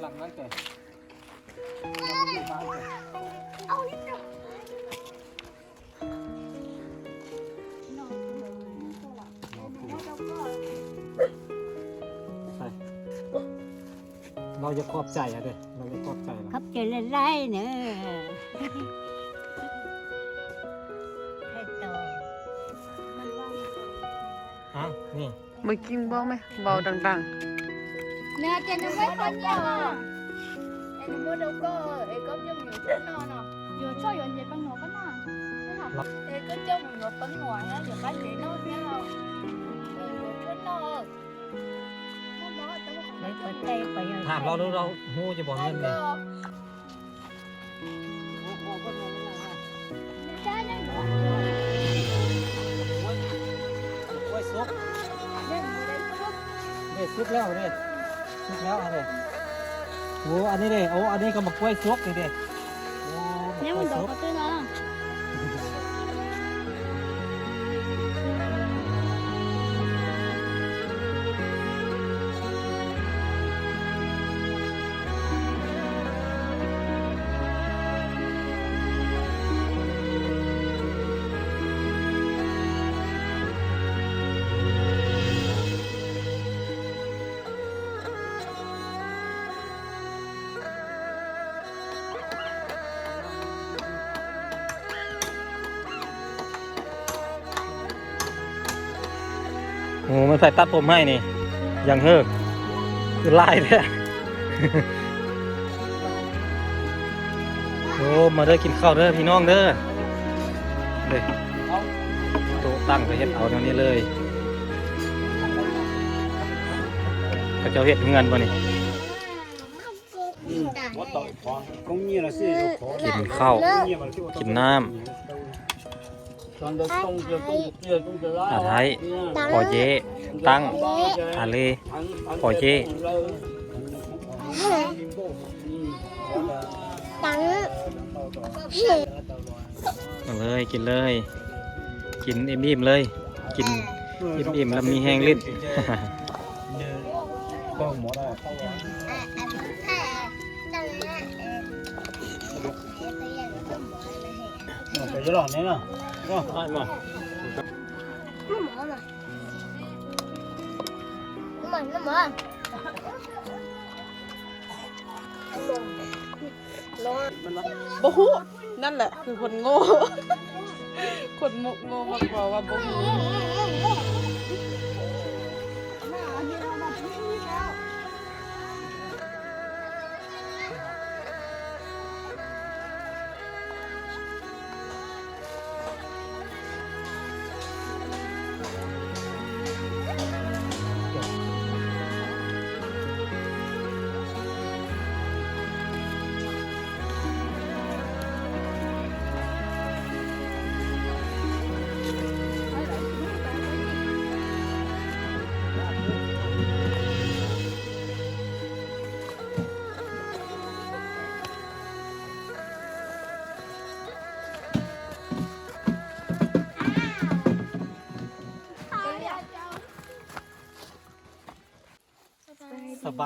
หลังนั้นแกมันอยู่บ้านแกใช่เราจะขอบใจอะเด้เราจะขอบใจเรา khắp trời lên đây nữa Hết rồi ฮะนี่มากินบ่ไหมเบาดัง Nè, cho nó mấy con nhau à. Em mua đâu có, em có cho nhiều chút no nè. Vừa cho vừa gì bằng nó có nè. Thế hả? Em có cho mình một bánh ngoài á, vừa bánh để nó nhé không? Em vừa chút no. Nó bỏ tao có Lấy không quả tây quả ถามเราดูเราหูจะบอกแล้วอะไรโอ้อันนี้เลยโอ้อันนี้ก็มากล้วยซุกเลยเด้โอ้มากล้วย Nếu mình ซุ đổ ป vào tôi nó. โอ้ ใส่ตัดผมให้นี่ยังเฮ้อคือลายเนี่ยโอ้มาเด้อกินข้าวเด้อพี่น้องเด้อเด้อโต๊ะตั้งก็เฮ็ดเอาเท่านี้เลยก็เจ้าเฮ็ดเงินบ่นี่ công như là xe được khó กินข้าว như mà kêu กินน้ toàn อาไทยปอเจ ตั้งอาเลปอเจ ตั้งเอาเลยกินเลย กินอิ่มๆเลย กินอิ่มๆแล้วมีแห้งลิ้น con mỏ đây phải cái lon đấy nè con hai mà บ่ฮู้นั่นแหละคือคนโง่ คนโง่โง่มากกว่าว่าบ่ฮู้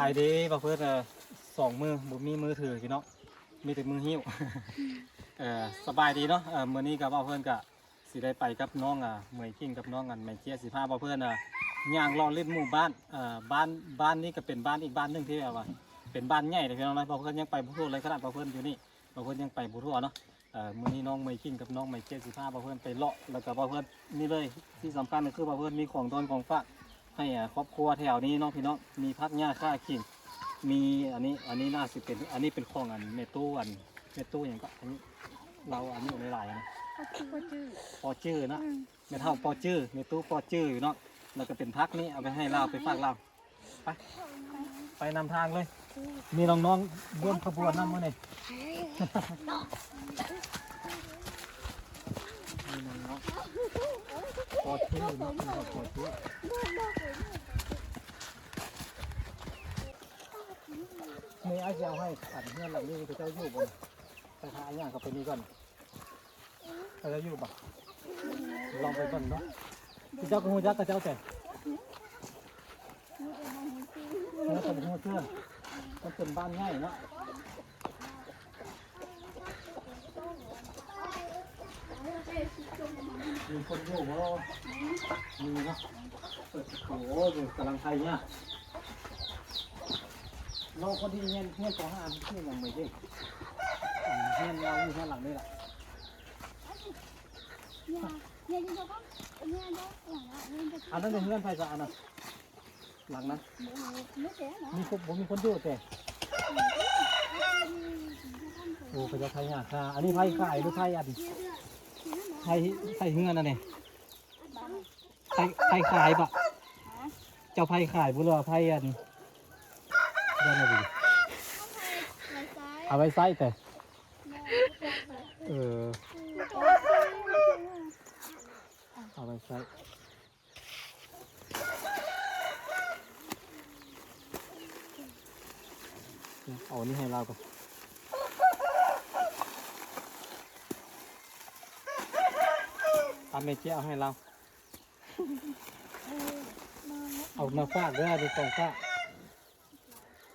ายดีป่ะเพื่อนเออสองมือบุมีมือถือพี่น้องมีแต่มือหิ้วเออสบายดีเนาะเออมื่อนี้กับเพื่อนกะสิได้ไปกับน้องอะเมยคิงกับน้องกันแมงเจียสิพาเพื่อนอะย่างรอเล่นหมู่บ้านเอ่อบ้านบ้านนี้ก็เป็นบ้านอีกบ้านหนึงที่แบบว่า เป็นบ้านใหญ่เลยพี่น้องนะเพื่อนยังไปบุทั่วเลยขนาดเพื่อนอยู่นี่เพื่อนยังไปบุทั่วเนาะเออมื่อนี้น้องเมยคิงกับน้องเมยเจียสิพาเพื่อนไปเลาะแล้วก็เพื่อนนี่เลยที่สำคัญก็คือเพื่อนมีของตอนของฝาก ให้อะครอบครัวแถวนี้เน้องพี่น้องมีพักหญ้าค่าขิงมีอันนี้อันนี้น่าสิเป็นอันนี้เป็นของอันเมตู้อันเมตู้อย่างก็อันนี้เราอันนี้หลายๆนะปอจื้อนะเมเท่าปอจื้อเมตู้ปอจื้ออยู่เนาะแล้วก็เป็นพักนี้เอาไปให้เราไปฝากเราไปไปนำทางเลย มีน้องๆร่วมขบวนนำมาเลยมีน้องๆ ปอจื้อเนาะเป็นปอจื้อนี่ไอ้จะเอาให้อันเงื่อนหลังนี้ไปเจ้าอยู่บนไปหาอย่างกับไปนี่ก่อนเจ้าอยู่บ่ลองไปก่อนเนาะเจ้าก็หูจักกับเจ้าแต่เนื้อกับหูเสื้อมันเป็นบ้านง่ายเนาะ มีคนอยู่บ่มีเนาะโอ้โหกำลังไทยเนี่ยเราคนที่เงี้ยเงี้ยสองห้าที่ยังไม่ได้เงี้ยเราอยู่ข้างหลังนี่แหละอันนั้นเป็นเงื่อนไขสะอันนั้นหลังนั้นมีคนผมมีคนอยู่แต่โอ้พระเจ้าไทยยากค่ะอันนี้ไทยขายหรือไทยอัน ไทยไทยเงื่อนอันนี้ไทยไทยขายปะเจ้าไทยขายบุรุษไทยอันเรื่องอะไรดี Rồi sai เอาไว้ไส้แต่เออเอาไว้ไส้เอาอันนี้ให้เราก่อน เอาเมเจเอาให้เรา เอามาฝากเด้อดูกองฝาก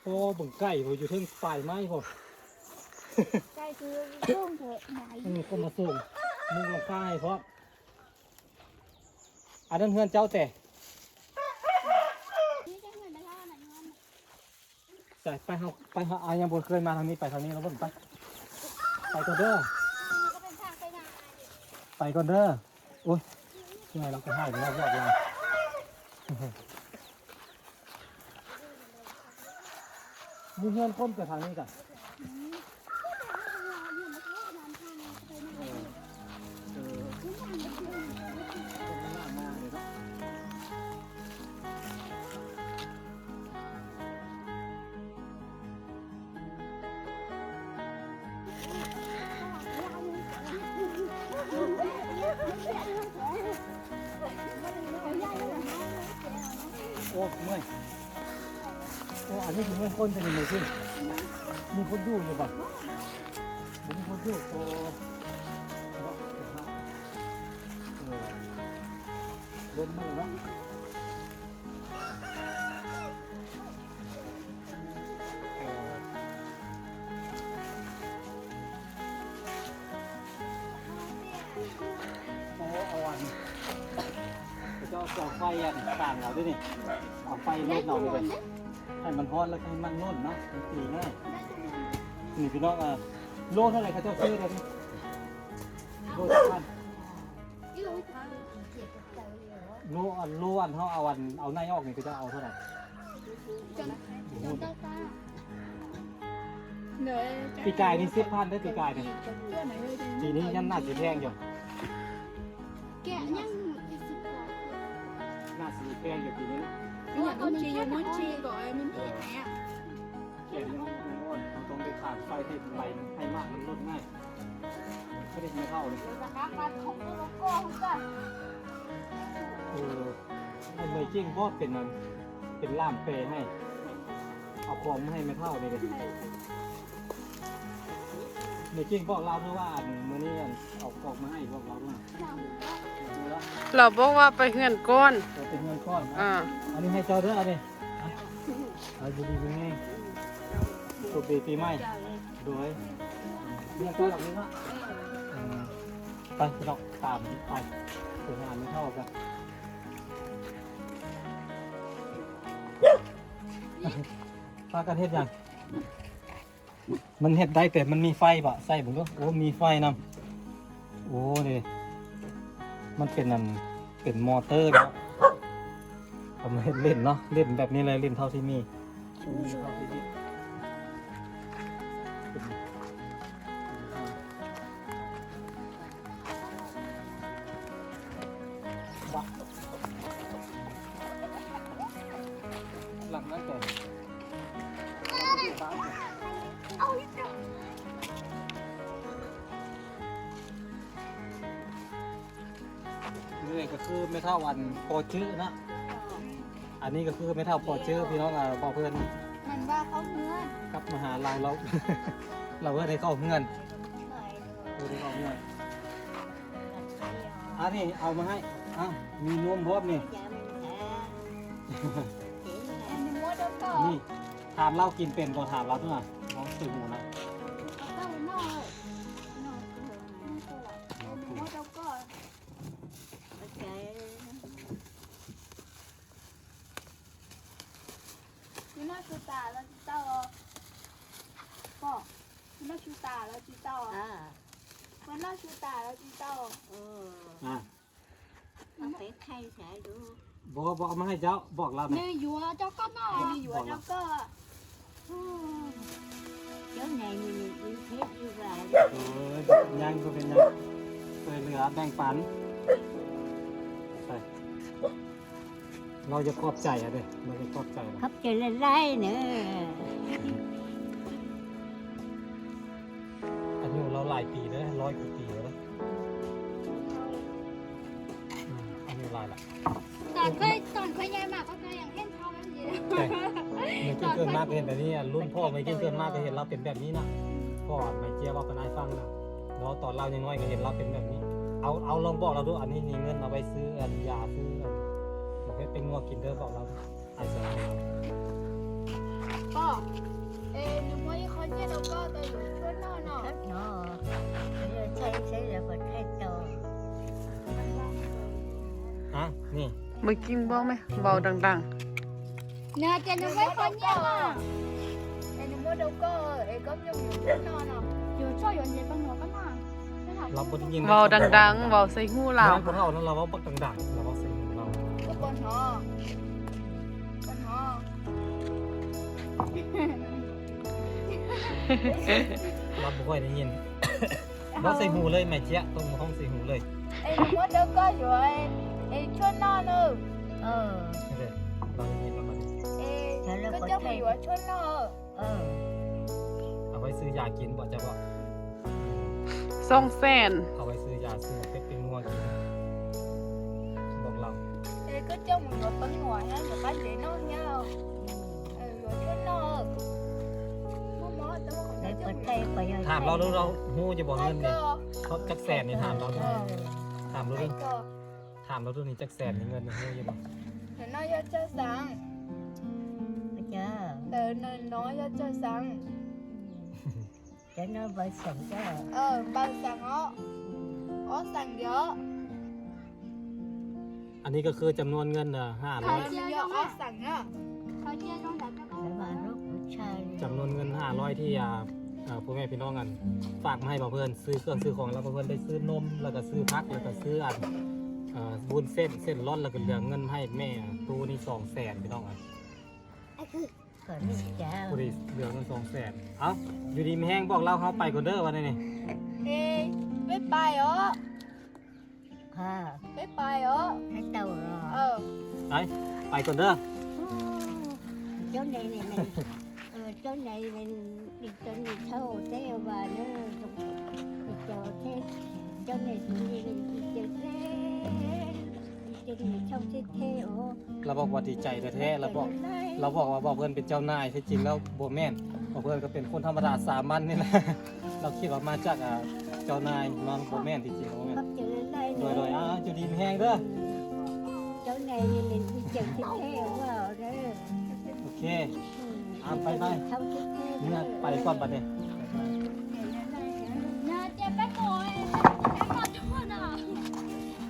โอ้บึงไก่ผมอยู่เทิงปลายไม้ผม Cái cứ không thể nhảy มีคนมาส่งมุงลงฟ้าให้พร้อมอันนั้นเพื่อนเจ้าแต่ Như cái người bà la này ngon แต่ไปเขาไปเขาอายังบนเคยมาทางนี้ไปทางนี้แล้วบนไป ไปก่อนเด้อ Có bên thang cây nào ไปก่อนเด้อโอ้ยยังไงเราก็ให้ไปแล้วบอกเรามีเพื่อนคนไปทางนี้กัน มีคนเป็นยังไงขึ้นมีคนดูอยู่ปะมีคนดูโอ้เนาะเออเดินมือเนาะ เจ้าไฟอันต่างเราด้วยนี่เอาไฟลดเราเลยให้มันฮอตแล้วให้มันนุ่นเนาะมันตีง่ายนี่พี่น้องอะโลเท่าไหร่เขาเจ้าซื้อเลยนี่โลละพันโลอันโลอันเขาเอาอันเอาในออกนี่ก็จะเอาเท่าไหร่ปีกายนี่สิบพันได้ปีกายนี่ปีนี้ยังน่าจะแพงอยู่ kẹ nhăn น่าจะแพงอยู่ปีนี้นะ cái nhà con chi muốn chi gọi mình chi nè เขียนมันอ่อนเราต้องไปขาดไฟให้มันไหลให้มากมันลดง่ายไม่ได้ไม่เท่าเลย là các bạn không có logo không cần เออให้เมย์จิ้งบอดเป็นมันเป็นล่ามเปรให้ เอาของมาให้ไม่เท่าเลยเลย เมย์จิ้งบอกเราเพื่อว่าอันมือนี้อันเอาออกมาให้บอกเราว่าดูแล้วเราบอกว่าไปเฮือนก้อนจะเป็นเงินก้อนนะอ่าอันนี้ให้เจ้าเด้ออันนี้อะเอาดีดีๆง่ายสุขดีปีใหม่โดยเนี่ยก็หลังนี้ว่าไปเราตามไปถึงงานไม่เท่ากันพากันเฮ็ดหยัง มันเฮ็ดได้แต่มันมีไฟบะใส่ผมก็โอ้มีไฟนำโอ้นี่มันเป็นนั่นเป็นมอเตอร์เนาะทำเฮ็ดเล่นเนาะเล่นแบบนี้เลยเล่นเท่าที่มีหลังนั้นแต่ คือไม่เท่าวันพอชื่อนะอันนี้ก็คือไม่เท่าพอชื่อพี่น้องอะบอกเพื่อน mình ba không nữa กลับมาหาเรา เราเราเพื่อได้เข้าเงื่อนเพื่อได้เข้าเงื่อนอันนี้เอามาให้อ้าวมีนมพร้อมนี่ em đi mua đâu có นี่ทถามเรากินเป็นก็ถามเราด้วยนะน้องสื่อหมูนะ ยูน่าชูตาแล้วจีเต้าอ่าวันน่าชูตาแล้วจีเต้าเอออะเอาไปใครใส่ดูบอกบอกเอามาให้เจ้าบอกเราหน่อยนี่อยู่แล้วเจ้าก็นอกนี่อยู่แล้วก็อืมเจ้าไหนมีมีเพชรอยู่บ้านเออยังก็เป็นยังเคยเหลือแบ่งปันไปเราจะขอบใจอะเด้เราจะขอบใจนะครับจะละลายเนอะ อยกว่าปีแล้วนะอืมอายุหลายละ ตอนเคยตอนเคยย้ายมาก็เคยอย่างเห็นเขาแบบนี้แต่ไม่กินเกินมากก็เห็นแบบนี้อะรุ่นพ่อไม่กินเกินมากก็เห็นเราเป็นแบบนี้นะพ่อไม่เจียว่ากันนายฟังนะเราตอนเรายังน้อยก็เห็นเราเป็นแบบนี้ เอาเอาลองบอกเราดูอันนี้มีเงินเอาไปซื้ออันยาซื้ออันบอกให้เป็นงัวกินเด้อบอกเราไอ้เสือก็เอ็นโมยี่คนเนี่ยเราก็ตัวอยู่ช่วยนอน เนาะครับเนาะเดี๋ยวใช้ใช้แล้วก็ใช้ต่ออะนี่มากินบ่ไหมเบาดังเนื้อเจนไม่คนเนี่ยเนาะเอ็นโมเดลก็เอ็ก็ยังอยู่ช่วยนอนเนาะอยู่ช่วยยนต์เย็นปังหนูก็นอนไม่ทำเราบนยินๆเบาดังๆเบาใส่หูเราเราพวกเรานั้นเราเว้าบักดังๆเราเว้าเสียงของเราทุกคนหอคนหอ เราบ่ค่อยได้ยินเราใส่หูเลยแม่เจี๊ยตรงห้องใส่หูเลยเอ็นโมเดลก็อยู่เอ็นช่วยนอนเนอะเออนี่เลยเราได้ยินแล้วมันเอ็ก็จะไปอยู่ช่วยนอนเออเอาไว้ซื้อยากินบ่จะบอกซ่องแสนเอาไว้ซื้อยาซื้อเป็ดเป็นงัวกินบอกเราเอ็ก็จะมึงอยู่ปังหนูนะอยู่บ้านเด็กนอนเนี่ยเอออยู่ช่วยนอน ด้เขาก็จะใช้ประโยชน์ถามเราดูเราหูจะบอกไอ้เงินเนี่ยก็เขาจักแสนนี่ถามเราดูเออถามเราไอ้ดูก็ถามเราดูนี่จักแสนนี่เงินนี่หูจะบอกเดี๋ยวน้อยจะสั่งก็เจอเดี๋ยวน้อยจะสั่งจะนอนบนสมก็เออบางสั่งอ๋ออ๋อสั่งเยอะอันนี้ก็คือจำนวนเงินอะห้าร้เขาอยเชียร์อ๋อสั่งเยอะเขาเชียร์ต้องดับแล้วก็แล้วมาลูกผู้ชายจำนวนเงินห้าร้อยที่ อ่าอ่าพ่อแม่พี่น้องกันฝากมาให้เพื่อนซื้อเครื่องซื้อของแล้วเพื่อนได้ซื้อนมแล้วก็ซื้อพักแล้วก็ซื้ออันเอ่อบุญเส้นเส้นร้อนแล้วก็เหลือเงินให้แม่ตู้นี่สองแสนพี่น้องอะก็นี่เจ้าผู้ดีเหลือเงินสองแสนเอ้าอยู่ดีไม่แห้งบอกเราเขาไปก่อนเด้อวันนี้นี่เอ้ยไม่ไปเหรอค่ะไม่ไปเหรอให้เต่ารอเออไปไปก่อนเด้อ เจ้าไหนนี่มันเออ เจ้าไหนมันดิจนนี่เท่าเท่ว่าเนอะดิเจ้าเท่เจ้าไหนสีเป็นดิเจ้าเท่ดิเจ้านี่เท่าเท่เทโอเราบอกว่าดีใจแท้ๆเราบอกเราบอกว่าบอกเพื่อนเป็นเจ้านายที่จริงแล้วโบแม่นบอกเพื่อนก็เป็นคนธรรมดาสามัญนี่แหละเราคิดว่ามาจากอ่าเจ้านายนอนโบแม่นที่จริงโบแม่นครับเจอได้โดยโดยอ่าอยู่ดีมแห้งเด้อเจ้านนี่เป็นดิเจ้าเท่เท่ว่าเด้อโอเค อะไปไปเท่าเท่เท่เนี่ยไปก่อนบัดนี้น่าเจ็บไปก่อนแม่มาทุกคนอะ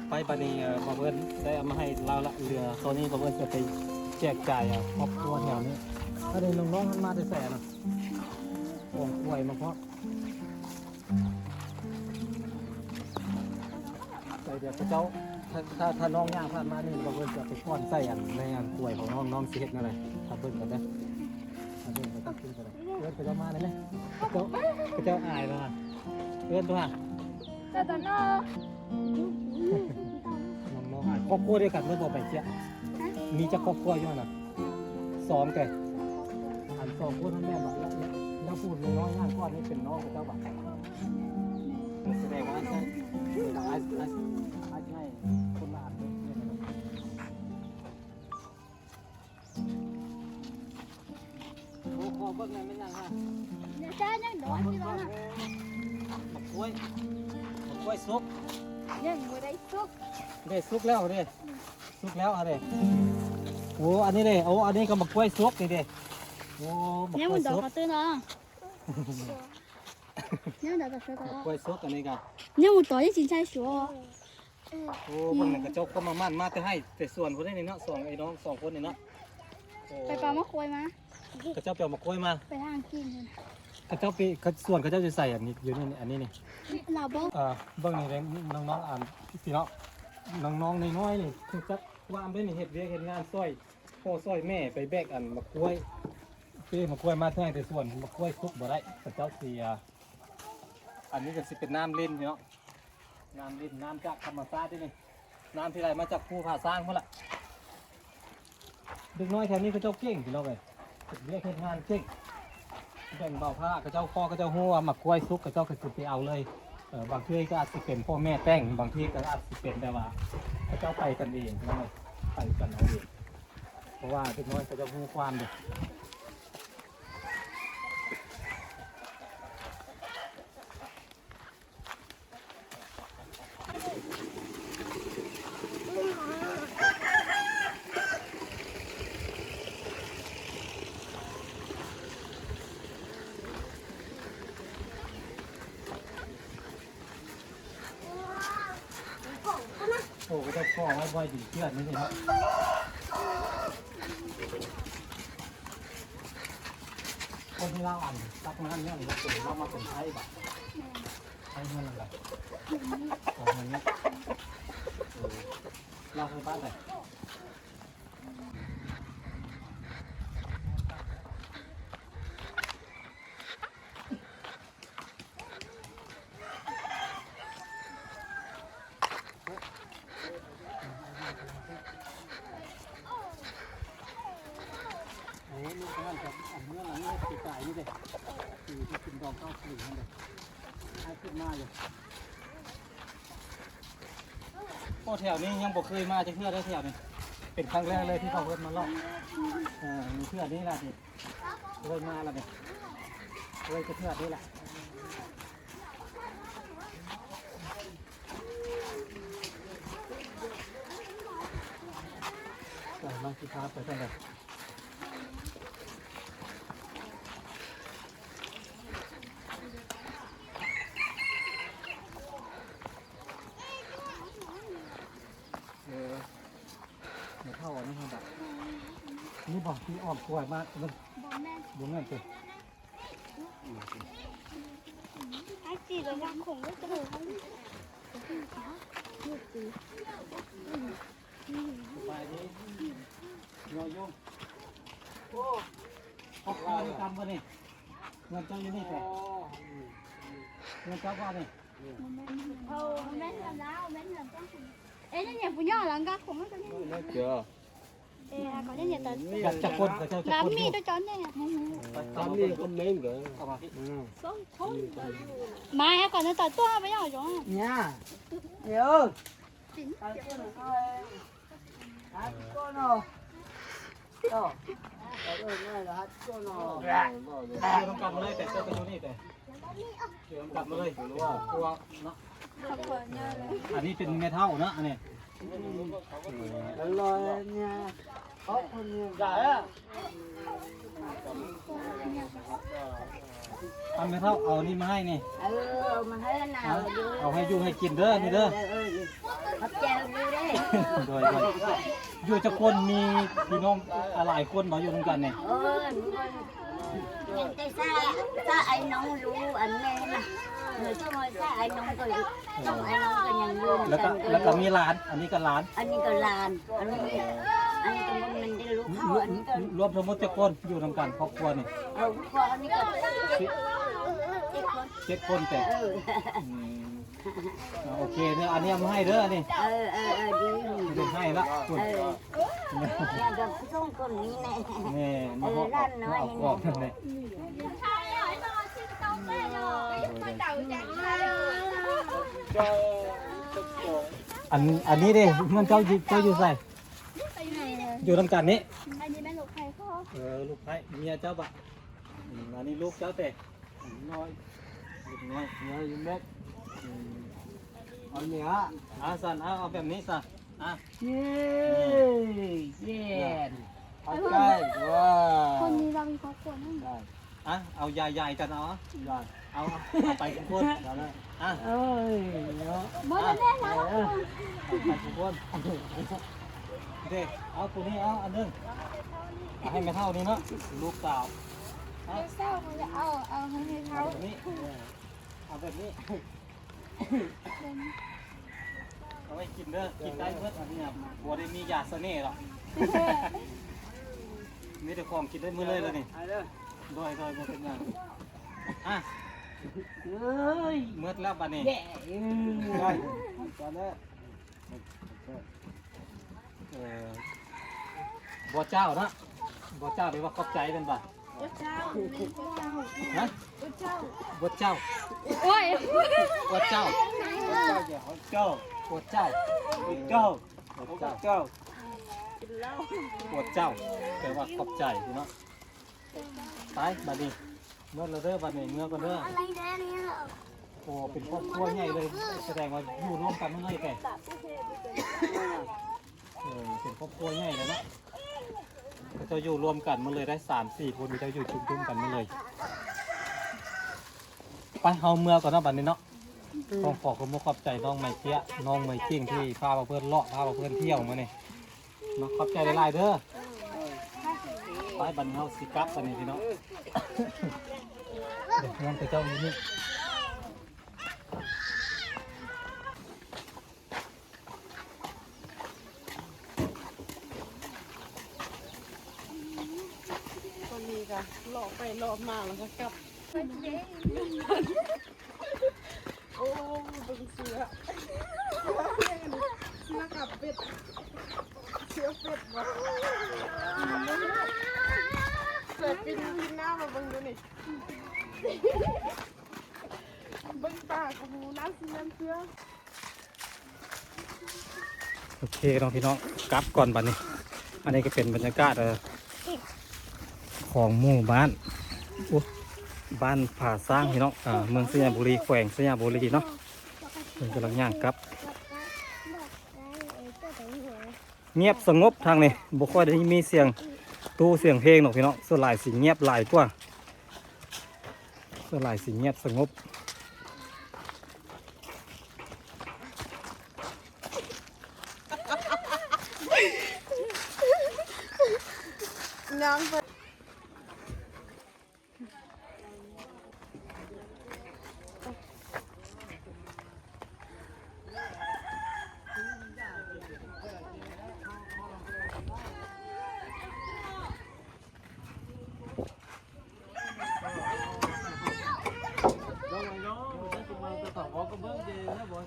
ไปบัดนี้เอ่อบอกเพื่อนได้เอามาให้เราละเรือตัวนี้บอกเพื่อนจะไปแจกจ่ายอะครอบครัวแถวนี้ถ้าได้น้องๆมันมาได้แสนอะของกล้วยมาเพาะใส่เดี๋ยวพระเจ้าถ้าถ้าถ้าน้องย่างผ่านมานี่บอกเพื่อนจะไปป้อนใส่อันในอันกล้วยของน้องน้องเสียดนั่นแหละถ้าเบิ่งกันน ระเจ้ามาได้ไหมพระเจ้าพระเจ้าอายมาเพื่อนตัวแต่ตอนนั้นน้องๆอะครอบครัวเดียวกันเมื่อบอกไปเจ้ามีจะครอบครัวอยู่น่ะสองแต่อันสองคนทั้งแม่บอกแล้วแล้วพูดน้อยๆง่ายก้อนนี่เป็นน้องของเจ้าบ่าวแสดงว่าใช่ไอ้ไอ้ไอ้ใช่คน เบิ่งหน่อยไม่ยังฮะเดี๋ยวจ้ายังโดนที่แล้วนะบักกล้วยบักกล้วยซุกยังไม่ได้ซุกเด้ซุกแล้วเด้ซุกแล้วอะเด้โอ้อันนี้เด้โอ้อันนี้ก็บักกล้วยซุกนี่เด้โอ้บักเนี่ยกล้มัวยนดอสกดกระตื้อเนาะเนี่ยมันดอกกระตื้อบักเนาะกล้วยสดอันนี้ก็เนี่ยมันต่อที่จินใช่ชัวโอ้เพิ่นน่ะกระจกก็มามั่นมาแต่ให้แต่ส่วนคนนี้นี่เนาะสองไอ้น้องสองคนนี่เนาะโอ้ไปปลามะควยมา กระเจ้าไปเอามากล้วยมาไปทางกินเลยกระเจ้าไปกระส่วนกระเจ้าจะใส่อันนี้อยู่นี่อันนี้นี่เราบอกเอ่อเบิ่งนี่เด้น้องๆอ่านพี่เนาะน้องๆน้อยๆนี่คือจักว่าอันเป็นนี่เฮ็ดเวียกเฮ็ดงานซอยพ่อซอยแม่ไปแบกอันมะกล้วยเป้มะกล้วยมาเท่าไหร่แต่ส่วนมะกล้วยสุกบ่ได้กระเจ้าเสียอันนี้ก็สิเป็นน้ำเล่นพี่เนาะน้ำเล่นน้ำจากธรรมชาตินี่นี่น้ำที่ไหลมาจากภูผาสร้างพุ่นล่ะเด็กน้อยแถวนี้ก็เจ้าเก่งพี่น้องเอ้ย เรียกเฮ็ดงานเก่งแบ่งเบาภาระกับเจ้าพ่อกับเจ้าหัวมะกล้วยซุกกับเจ้าก็สิไปเอาเลยเออบางทีก็อาจจะเป็นพ่อแม่แต่งบางทีก็อาจจะเป็นแต่ว่าเขาเจ้าไปกันเองนะไปกันเอาเองเพราะว่าเด็กน้อยเขาจะรู้ความเด็ก โอ้ก็จะพ่อไว้บ่อยดีเชื่อนี่สิครับคนที่เล่าอ่านตักน้ำเนี่ยเราเป็นเรามาเป็นไทยแบบไทยเงินอะไรของเงินเนี้ยเออเราเคยบ้านไหน โอ้ยลูกท่านจะอันเมื่อหลังนี้ปีกายนี่เด็กคือที่กินดองข้าวผึ่งนั่นเด็กให้ขึ้นมาอยู่โอ้แถวนี้ยังบ่เคยมาจะเพื่อได้แถวนี้เป็นครั้งแรกเลยที่เขาเพิ่นมาลอกเออมีเพื่อนี้แหละนี่เคยมาแล้วเนี่ยเคยจะเพื่อนี่แหละมาสิครับไปทั้งไหนออเดี๋ยวเข้าอันนี้ครับนี่ บอกที่อ่อนกล้วยมากมันบอกแม่ดูเงินสิไอ้จีรายังคงไม่เจอไปนี้ยอยงโอ้ขอบคุณกรรมวะนี่เงินเจ้าอยู่นี่แต่เงินเจ้าว่านี่เออแม่ทำแล้วแม่ทำต้องเอ้ยเนี่ยปุญญาหลังกาของมันจะนี่ย Chưa. เอ้ย ก่อนเนี่ยแต่อยากจะคนกับเจ้าจะน้ำคนมีอยู่ตัวจอนเนี่ย Tắm đi con mến kìa. เข้ามาพี่มาก่อนจะตัดตัวไปย่อจ้ะ nha nhớ hát con nào Đó. Ở đây này là hát con nào อยู่ต้องกลับมาเลยแต่เจ้าก็อยู่นี่แต่อยู่ต้องกลับมาเลยกลัวเนาะขอบคุณเนี่ยเลยอันนี้เป็นเมทัลนะอันนี้ Rồi rồi nha có con nhiều gái á ทำเมทัลเอานี่มาให้นี่ ừ mà thấy thế เอา nào vui เอาให้อยู่ให้กินเด้อนี่เด้อ hấp treo vui đấy โดยโดยอยู่จะคนมีพี่น้องหลายคนมาอยู่ด้วยกันเนี่ย แล้วก็แล้วก็มีร้าน อันนี้ก็ร้าน อันนี้ก็ร้าน อันนี้อันนี้ก็มันได้รู้ขาอันนี้ก็รวมทั้งหมดเจ็ดคนอยู่ทำกันครอบครัวนี่เครอบครัวอันนี้ก็เจ็ดคนแต่โอเคเด้ออันนี้มาให้เด้อนี่เออเออดีให้ละคุณเนี่ยกับส่งคนนี้แน่เน่ยร้านน้อยเห็นไหม อันอันนี้เด้มันเจ้าอยู่เจ้าอยู่ใส่อยู่นำกันนี้ อันนี้แม่ลูกใครพ่อเออลูกไผ่เมียเจ้าบะอืมอันนี้ลูกเจ้าแต่น้อยลูกน้อย Nhớ như mét. อืม Ở nhà. อ่าสันเอาเอาแบบนี้สันอะ yeah yeah เอาเอาใกล้ว้าคนนี้เรามีครอบครัวนั่นได้ อะเอาใหญ่ๆกันเนาะได้เอาเอาไปทุกคนเดี๋ยวนะอะเอ้ยเนาะบ่ได้แน่นะเอาไปทุกคนเด็กเอาตัวนี้เอาอันหนึงเอาให้ไม่เท่านี้เนาะลูกสาวเอาเศร้าเขาจะเอาเอาให้เขาเอาแบบนี้เอาแบบนี้เอาไว้กินเด้อกินได้เพื่อนอันนี้ครับบัวได้มียาเสน่ห์หรอกมีแต่ของกินได้มื้อเลยเลยนี่ไป เด้อโดยโดยบ่เป็นหยังอะเอ้ยเมื่อแล้วบัดนี้แย่อืมได้ตอนแรกเออบัวเจ้านะบัวเจ้าหรือว่าขอบใจเป็นบ่เจ้าเจ้าฮะเจ้าบัวเจ้าโอ้ยบัวเจ้าเจ้าบัวเจ้าบ่เจ้าบัวเจ้าเจ้าบัวเจ้าแปลว่าขอบใจเนาะ ไปบัดนี้เมื่อเราเด้อบัดนี้เมื่อกันเด้ออะไรแน่เนี่ยโอ้เป็นครอบครัวใหญ่เลย แสดงว่าอยู่ร่วมกันเมื่อไงแกเออเป็นครอบครัวใหญ่เลยเนาะเขาจะอยู่รวมกันมาเลยได้สามสี่คนมีจะอยู่ชุมๆกันมาเลยไปเอาเมื่อก่อนเนาะบัดนี้เนาะต้องขอขอบคุณขอบใจน้องไมเคียน้องไมคิงที่พาเพื่อนเลาะพาเพื่อนเที่ยวมาเนี่ยเนาะขอบใจหลายๆเด้อ ไปบัดนเฮาสิกลับบัดนี้พี่เนาะเดี๋ยวงั้นไปเจ้าอยู่นี่คนนี้ก็หลอกไปหลอกมาแล้วก็กลับโอ้เบึงเสือเสือกับเป็ดเสือเป็ดวะ เสือปินพินหน้ามาเบิ่งดูนี่เบิ่งปากกับหูน้ำสีน้ำเสือโอเคน้องพี่น้องกลับก่อนบัดนี้ อันนี้ก็เป็นบรรยากาศเออของหมู่บ้านอุ๊ยบ้านผาสร้างพี่น้องอ่าเมืองสยามบุรีแขวงสยามบุรีเนาะเพิ่นกำลังย่างกลับ เงียบสงบทางนี้บ่ค่อยได้มีเสียง ตู้เสียงเพลงหรอกพี่น้องส่วนหลายสิเงียบหลายกว่าส่วนหลายสิเงียบสงบ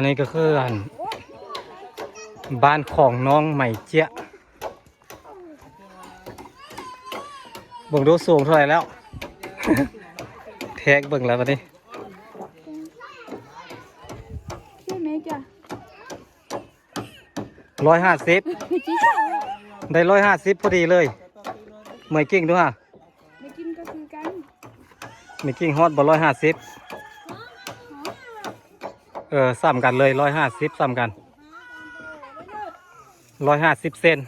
นนี้ก็คืออันบ้านของน้องใหม่เจี๊ยะเบิ่งดูสูงเท่าไหร่แล้ว แท็กเบิ่งแล้ววันนี้ใช่ไหมจ้ะร้อยห้าสิบไม่จีจ้ะได้ร้อยห้าสิบพอดีเลยเมื่อยกิ้งด้วยฮะไม่กินก็คือกันเมื่อยกิ้งฮอตบ่ร้อยห้าสิบ เออซ้ำกันเลยร้อยห้าสิบซ้ำกันร้อยห้าสิบเซน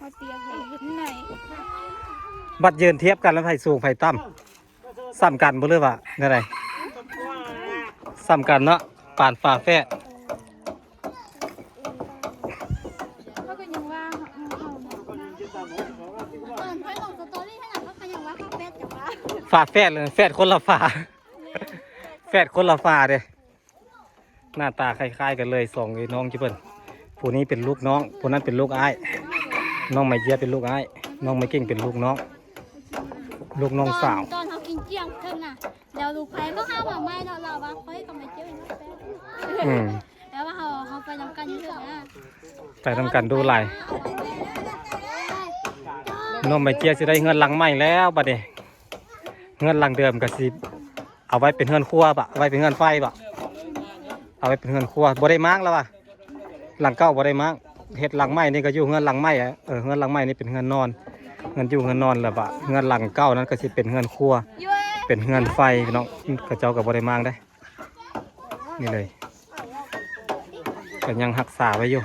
พอเตียงที่ไหนบัดยืนเทียบกันแล้วไผ่สูงไผ่ต่ำซ้ำกันบ่หรือว่าไงไรสซ้ำกันเนาะป่านฝาแฝดเขาก็ยังว่าเขาเขานะเออค่อยลงสตอรี่ให้หน่อยเขาก็ยังว่าเขาเป็ดกับว่าฝาแฝดเลยแฝดคนละฝาแฝดคนละฝาเด้ หน้าตาคล้ายๆกันเลยสองพี่น้องจิเปิ้นผู้นี้เป็นลูกน้องผู้นั้นเป็นลูกอ้ายน้องไม่เยียเป็นลูกอ้ายน้องไม่เก่งเป็นลูกน้อง ลูกน้องสาว ตอนเขากินเจียงเพิ่นน่ะเดี๋ยวลูกไผ่ก็ห้ามว่าไม่เราเราว่าเฮ้ยก็ไม่เจียวอีกแล้วเป็ดอืมแล้วว่าเขาเขาไปทำกันอยู่เถอะนะไปทำกันดูหลายน้องไม่เจียสิได้เงินหลังใหม่แล้วบัดนี้เงินหลังเดิมก็สิเอาไว้เป็นเงินครัวบะเอาไว้เป็นเงินไฟบะ เอาไปเป็นเงินครัวบ่ได้มากแล้วว่ะหลังเก่าบ่ได้มากเฮ็ดหลังใหม่นี่ก็อยู่เงินหลังใหม่อะเออเงินหลังใหม่นี่เป็นเงินนอนเงินอยู่เงินนอนแล้วบะเงินหลังเก่านั้นก็สิเป็นเงินครัว เป็นเงินไฟพี่น้องกระเจ้ากับบริมางได้ นี่เลยก็ยังหักษาไว้อยู่